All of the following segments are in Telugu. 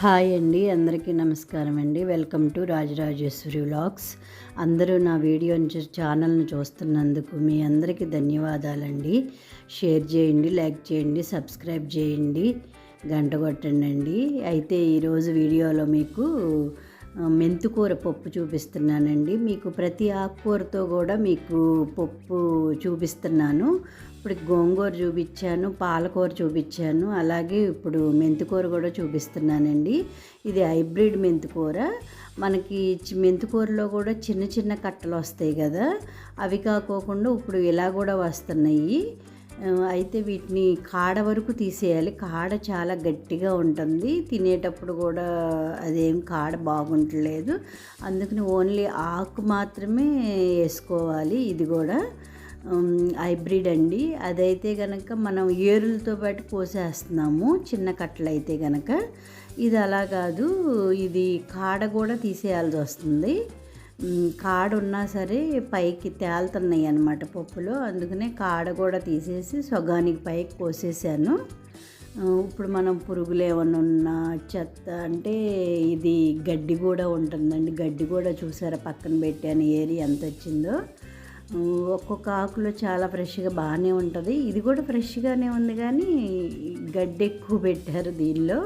హాయ్ అండి అందరికీ నమస్కారం అండి. Welcome to Rajarajeshwari vlogs. అందరూ నా వీడియోని ఛానల్ను చూస్తున్నందుకు మీ అందరికీ ధన్యవాదాలండి. షేర్ చేయండి లైక్ చేయండి సబ్స్క్రైబ్ చేయండి గంట కొట్టండి అయితే ఈరోజు వీడియోలో మీకు మెంతికూర పప్పు చూపిస్తున్నానండి. మీకు ప్రతి ఆకుకూరతో కూడా మీకు పప్పు చూపిస్తున్నాను. ఇప్పుడు గోంగూర చూపించాను పాలకూర చూపించాను అలాగే ఇప్పుడు మెంతికూర కూడా చూపిస్తున్నానండి. ఇది హైబ్రిడ్ మెంతికూర. మనకి చి- మెంతికూరలో కూడా చిన్న చిన్న కట్టలు వస్తాయి కదా అవి కాకోకుండా ఇప్పుడు ఇలా కూడా వస్తున్నాయి. అయితే వీటిని కాడ వరకు తీసేయాలి. కాడ చాలా గట్టిగా ఉంటుంది. తినేటప్పుడు కూడా అదేం కాడ బాగుంటలేదు అందుకని ఓన్లీ ఆకు మాత్రమే వేసుకోవాలి. ఇది కూడా హైబ్రిడ్ అండి. అదైతే కనుక మనం ఏరులతో పాటు పోసేస్తున్నాము చిన్న కట్టలు అయితే కనుక ఇది అలా కాదు. ఇది కాడ కూడా తీసేయాల్సి వస్తుంది. కాడున్నా కాడ ఉన్నా సరే పైకి తేలుతున్నాయి అన్నమాట పప్పులో. అందుకనే కాడ కూడా తీసేసి సొగానికి పైకి కోసేసాను. ఇప్పుడు మనం పురుగులు ఏమన్నా ఉన్న చెత్త అంటే ఇది గడ్డి కూడా ఉంటుందండి. గడ్డి కూడా చూసారా పక్కన పెట్టాను ఏరి ఎంత వచ్చిందో. ఒక్కొక్క ఆకులో చాలా ఫ్రెష్గా బాగానే ఉంటుంది. ఇది కూడా ఫ్రెష్గానే ఉంది కానీ గడ్డి ఎక్కువ పెట్టారు దీనిలో.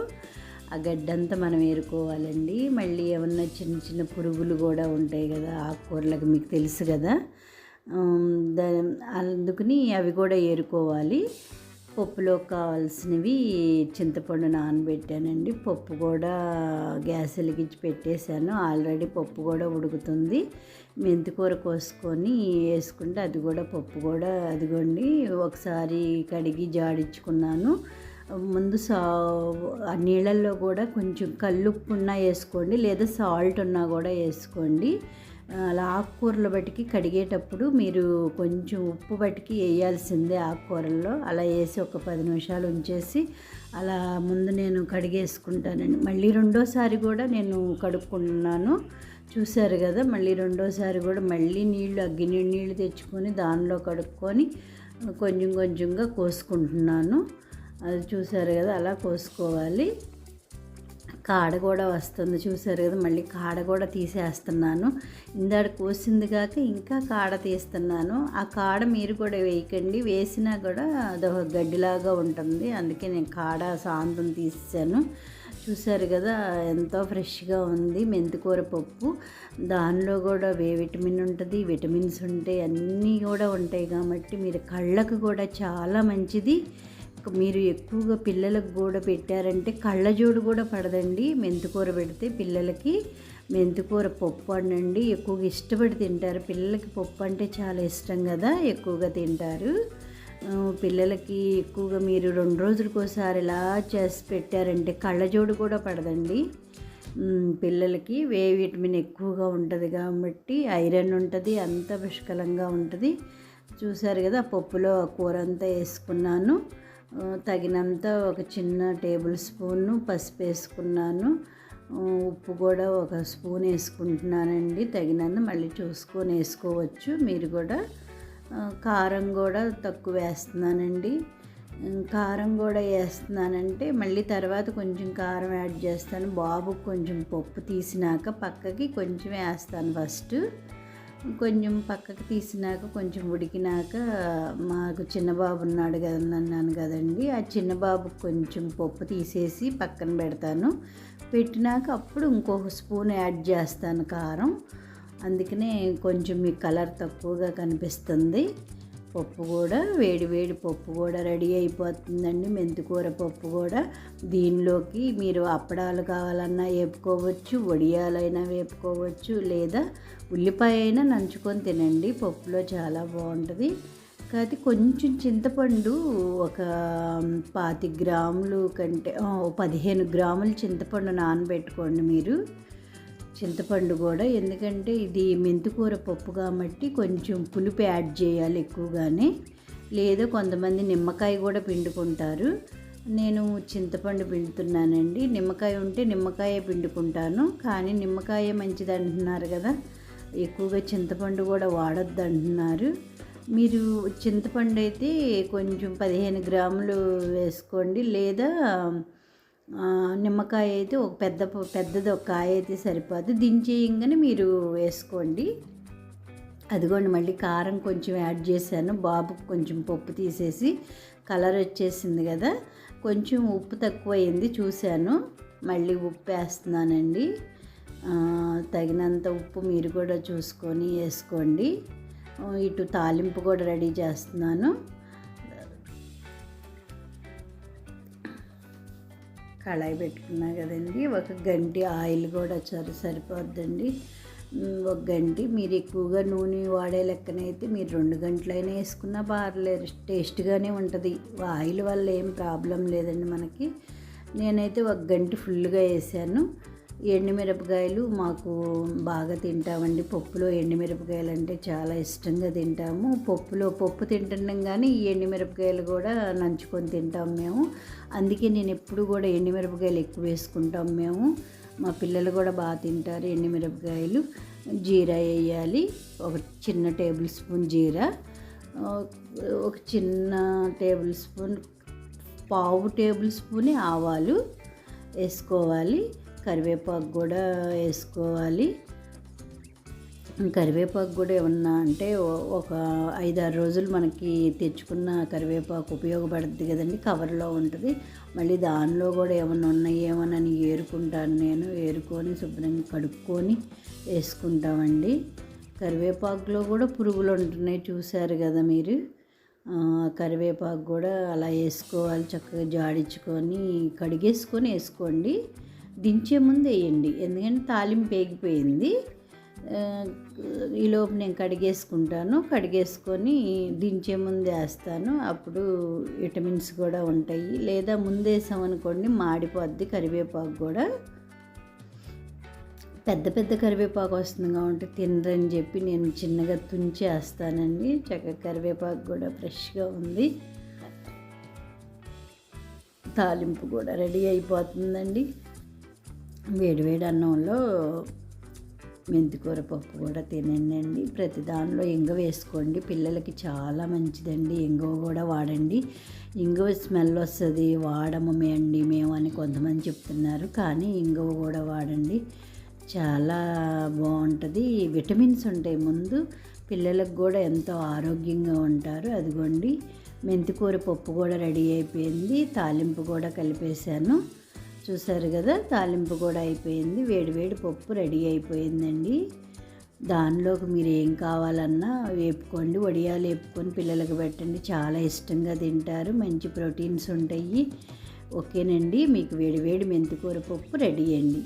ఆ గడ్డంతా మనం ఏరుకోవాలండి. మళ్ళీ ఏమన్నా చిన్న చిన్న పురుగులు కూడా ఉంటాయి కదా ఆకుకూరలకు మీకు తెలుసు కదా. అందుకని అవి కూడా ఏరుకోవాలి. పప్పులో కావాల్సినవి చింతపండు నానబెట్టానండి. పప్పు కూడా గ్యాస్ వెలిగించి పెట్టేశాను. ఆల్రెడీ పప్పు కూడా ఉడుకుతుంది. మెంతికూర కోసుకొని వేసుకుంటే అది కూడా పప్పు కూడా అదిగోండి ఒకసారి కడిగి జాడించుకున్నాను. ముందు సా ఆ నీళ్ళల్లో కూడా కొంచెం కల్లుప్పు ఉన్నా వేసుకోండి లేదా సాల్ట్ ఉన్నా కూడా వేసుకోండి. అలా ఆకుకూరలు బట్టికి కడిగేటప్పుడు మీరు కొంచెం ఉప్పు బట్టికి వేయాల్సిందే ఆకుకూరల్లో. అలా వేసి ఒక పది నిమిషాలు ఉంచేసి అలా ముందు నేను కడిగేసుకుంటానండి. మళ్ళీ రెండోసారి కూడా నేను కడుక్కున్నాను. చూశారు కదా మళ్ళీ రెండోసారి కూడా మళ్ళీ నీళ్ళు అగ్గిని నీళ్ళు తెచ్చుకొని దానిలో కడుక్కొని కొంచెం కొంచెంగా కోసుకుంటున్నాను. అది చూసారు కదా అలా కోసుకోవాలి. కాడ కూడా వస్తుంది చూసారు కదా మళ్ళీ కాడ కూడా తీసేస్తున్నాను. ఇందాడ కోసింది కాక ఇంకా కాడ తీస్తున్నాను. ఆ కాడ మీరు కూడా వేయకండి వేసినా కూడా అదొక గడ్డిలాగా ఉంటుంది. అందుకే నేను కాడ సాంతం తీసాను చూసారు కదా ఎంతో ఫ్రెష్గా ఉంది మెంతికూర పప్పు. దానిలో కూడా వే విటమిన్ ఉంటుంది విటమిన్స్ ఉంటాయి అన్నీ కూడా ఉంటాయి కాబట్టి మీరు కళ్ళకు కూడా చాలా మంచిది. మీరు ఎక్కువగా పిల్లలకు కూడా పెట్టారంటే కళ్ళజోడు కూడా పడదండి. మెంతికూర పెడితే పిల్లలకి మెంతికూర పప్పు అనండి ఎక్కువగా ఇష్టపడి తింటారు. పిల్లలకి పప్పు అంటే చాలా ఇష్టం కదా ఎక్కువగా తింటారు. పిల్లలకి ఎక్కువగా మీరు రెండు రోజులకు ఒకసారి ఇలా చేసి పెట్టారంటే కళ్ళజోడు కూడా పడదండి. పిల్లలకి వే విటమిన్ ఎక్కువగా ఉంటుంది కాబట్టి ఐరన్ ఉంటుంది అంత పుష్కలంగా ఉంటుంది. చూసారు కదా పప్పులో ఆ కూర అంతా వేసుకున్నాను. తగినంత ఒక చిన్న టేబుల్ స్పూను పసుపు వేసుకున్నాను. ఉప్పు కూడా ఒక స్పూన్ వేసుకుంటున్నానండి. తగినంత మళ్ళీ చూసుకొని వేసుకోవచ్చు. మీరు కూడా కారం కూడా తక్కువ వేస్తున్నానండి. కారం కూడా వేస్తున్నానంటే మళ్ళీ తర్వాత కొంచెం కారం యాడ్ చేస్తాను. బాబుకు కొంచెం పప్పు తీసినాక పక్కకి కొంచెం వేస్తాను ఫస్ట్. కొంచెం పక్కకు తీసినాక కొంచెం ఉడికినాక మాకు చిన్న బాబు ఉన్నాడు కదా అన్నాను కదండి. ఆ చిన్నబాబు కొంచెం పప్పు తీసేసి పక్కన పెడతాను. పెట్టినాక అప్పుడు ఇంకొక స్పూన్ యాడ్ చేస్తాను కారం. అందుకనే కొంచెం మీ కలర్ తక్కువగా కనిపిస్తుంది. పప్పు కూడా వేడి వేడి పప్పు కూడా రెడీ అయిపోతుందండి. మెంతికూర పప్పు కూడా దీనిలోకి మీరు అప్పడాలు కావాలన్నా వేపుకోవచ్చు వడియాలైనా వేపుకోవచ్చు లేదా ఉల్లిపాయ అయినా నంచుకొని తినండి. పప్పులో చాలా బాగుంటుంది. కాకపోతే కొంచెం చింతపండు ఒక పాతి గ్రాములు కంటే పదిహేను గ్రాములు చింతపండు నానబెట్టుకోండి మీరు. చింతపండు కూడా. ఎందుకంటే ఇది మెంతికూర పప్పు కాబట్టి కొంచెం పులుపు యాడ్ చేయాలి ఎక్కువగానే. లేదా కొంతమంది నిమ్మకాయ కూడా పిండుకుంటారు. నేను చింతపండు పిండుతున్నానండి. నిమ్మకాయ ఉంటే నిమ్మకాయ పిండుకుంటాను. కానీ నిమ్మకాయ మంచిది అంటున్నారు కదా. ఎక్కువగా చింతపండు కూడా వాడొద్దు అంటున్నారు. మీరు చింతపండు అయితే కొంచెం పదిహేను గ్రాములు వేసుకోండి. లేదా నిమ్మకాయ అయితే ఒక పెద్ద పెద్దది ఒక కాయ అయితే సరిపోదు దించేయంగానే మీరు వేసుకోండి. అదిగోండి మళ్ళీ కారం కొంచెం యాడ్ చేశాను. బాబుకు కొంచెం పప్పు తీసేసి కలర్ వచ్చేసింది కదా కొంచెం ఉప్పు తక్కువ అయింది చూశాను. మళ్ళీ ఉప్పు వేస్తున్నానండి. తగినంత ఉప్పు మీరు కూడా చూసుకొని వేసుకోండి. ఇటు తాలింపు కూడా రెడీ చేస్తున్నాను. కళాయి పెట్టుకున్నా కదండి. ఒక గంటి ఆయిల్ కూడా సరి సరిపోద్దండి. ఒక గంటి మీరు ఎక్కువగా నూనె వాడే లెక్కనైతే మీరు రెండు గంటలైనా వేసుకున్నా పర్లేదు. టేస్ట్గానే ఉంటుంది. ఆయిల్ వల్ల ఏం ప్రాబ్లం లేదండి మనకి. నేనైతే ఒక గంట ఫుల్గా వేసాను. ఎండుమిరపకాయలు మాకు బాగా తింటామండి. పప్పులో ఎండుమిరపకాయలు అంటే చాలా ఇష్టంగా తింటాము. పప్పులో పప్పు తింటున్నాం కానీ ఈ ఎండుమిరపకాయలు కూడా నంచుకొని తింటాం మేము. అందుకే నేను ఎప్పుడు కూడా ఎండుమిరపకాయలు ఎక్కువ వేసుకుంటాం మేము. మా పిల్లలు కూడా బాగా తింటారు ఎండుమిరపకాయలు. జీరా వేయాలి. ఒక చిన్న టేబుల్ స్పూన్ జీరా. ఒక చిన్న టేబుల్ స్పూన్ పావు టేబుల్ స్పూన్ ఆవాలు వేసుకోవాలి. కరివేపాకు కూడా వేసుకోవాలి. కరివేపాకు కూడా ఏమన్నా అంటే ఒక ఐదారు రోజులు మనకి తెచ్చుకున్న కరివేపాకు ఉపయోగపడుతుంది కదండి కవర్లో ఉంటుంది. మళ్ళీ దానిలో కూడా ఏమన్నా ఉన్నాయేమోనని ఏరుకుంటాను నేను ఏరుకొని శుభ్రంగా కడుక్కొని వేసుకుంటామండి. కరివేపాకులో కూడా పురుగులు ఉంటున్నాయి చూశారు కదా మీరు. కరివేపాకు కూడా అలా వేసుకోవాలి చక్కగా జాడించుకొని కడిగేసుకొని వేసుకోండి. దించే ముందు వేయండి. ఎందుకంటే తాలింపు పేగిపోయింది ఈలోపు నేను కడిగేసుకుంటాను. కడిగేసుకొని దించే ముందు వేస్తాను. అప్పుడు విటమిన్స్ కూడా ఉంటాయి. లేదా ముందేసామనుకోండి మాడిపోద్ది కరివేపాకు కూడా. పెద్ద పెద్ద కరివేపాకు వస్తుంది కాబట్టి తినరని చెప్పి నేను చిన్నగా తుంచేస్తానండి. చక్కగా కరివేపాకు కూడా ఫ్రెష్గా ఉంది. తాలింపు కూడా రెడీ అయిపోతుందండి. వేడివేడి అన్నంలో మెంతికూర పప్పు కూడా తినండి ప్రతి దానిలో ఇంగ వేసుకోండి. పిల్లలకి చాలా మంచిదండి. ఇంగువ కూడా వాడండి. ఇంగువ స్మెల్ వస్తుంది. వాడము మేండి మేము అని కొంతమంది చెప్తున్నారు. కానీ ఇంగువ కూడా వాడండి. చాలా బాగుంటుంది. విటమిన్స్ ఉంటాయి ముందు. పిల్లలకు కూడా ఎంతో ఆరోగ్యంగా ఉంటారు. అదిగోండి. మెంతికూర పప్పు కూడా రెడీ అయిపోయింది. తాలింపు కూడా కలిపేశాను. చూసారు కదా తాలింపు కూడా అయిపోయింది. వేడివేడి పప్పు రెడీ అయిపోయిందండి. దానిలోకి మీరు ఏం కావాలన్నా వేపుకోండి. వడియాలు వేపుకొని పిల్లలకు పెట్టండి. చాలా ఇష్టంగా తింటారు. మంచి ప్రోటీన్స్ ఉంటాయి. ఓకేనండి. మీకు వేడివేడి మెంతికూర పప్పు రెడీ అండి.